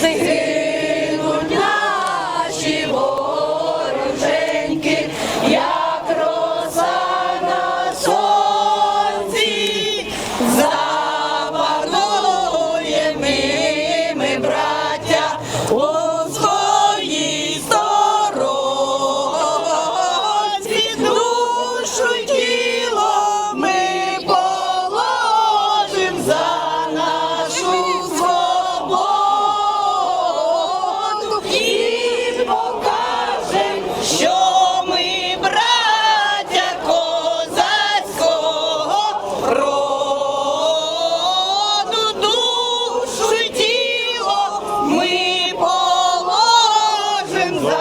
Зигнуть наші вороженьки, як роса. Benzema.